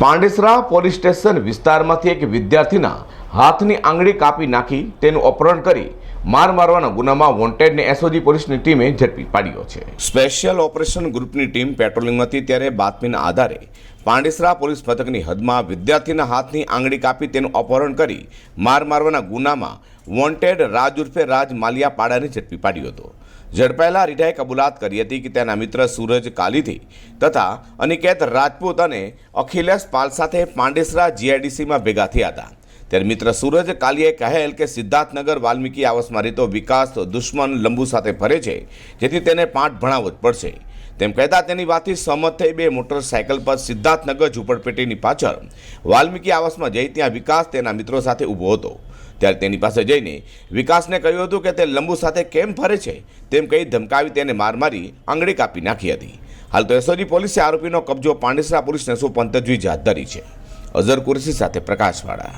Pandesara police station વિસ્તારમાંથી એક વિદ્યાર્થીના હાથની આંગળી કાપી નાખી તેનું અપહરણ કરી માર મારવાના ગુનામાં વોન્ટેડને એસઓજી પોલીસની ટીમે ઝડપી પાડ્યો છે. સ્પેશિયલ ઓપરેશન ગ્રુપની ટીમ પેટ્રોલિંગમાં ત્યારે બાતમીના આધારે પાંડેસરા પોલીસ મથકની હદમાં વિદ્યાર્થીના હાથની આંગળી કાપી તેનું અપહરણ કરી માર મારવાના ગુનામાં વોન્ટેડ રાજ ઉર્ફે રાજ માલિયા પાડાને ઝડપી પાડ્યો હતો. ઝડપાયેલા રીઢાએ કબૂલાત કરી હતી કે તેના મિત્ર સૂરજ કાલીથી તથા અનિકેત રાજપૂત અને અખિલેશ પાલ સાથે પાંડેસરા જીઆઈડીસીમાં ભેગા થયા હતા. ત્યારે મિત્ર સૂરજ કાલીએ કહેલ કે સિદ્ધાર્થનગર વાલ્મીકી આવાસમાં રહેતો વિકાસ દુશ્મન લંબુ સાથે ફરે છે, જેથી તેને પાઠ ભણાવવો જ પડશે. તેમ કહેતા તેની વાતથી સહમત થઈ બે મોટરસાયકલ પર સિદ્ધાર્થનગર ઝૂંપડપેટીની પાછળ વાલ્મીકી આવાસમાં જઈ ત્યાં વિકાસ તેના મિત્રો સાથે ઊભો હતો. ત્યારે તેની પાસે જઈને વિકાસને કહ્યું હતું કે તે લંબુ સાથે કેમ ફરે છે, તેમ કહી ધમકાવી તેને માર મારી આંગળી કાપી નાખી હતી. હાલ તો એસઓજી પોલીસે આરોપીનો કબજો પાંડેસરા પોલીસને સોંપવાની તજવીજ હાથ ધરી છે. અઝર કુરશી સાથે પ્રકાશવાળા.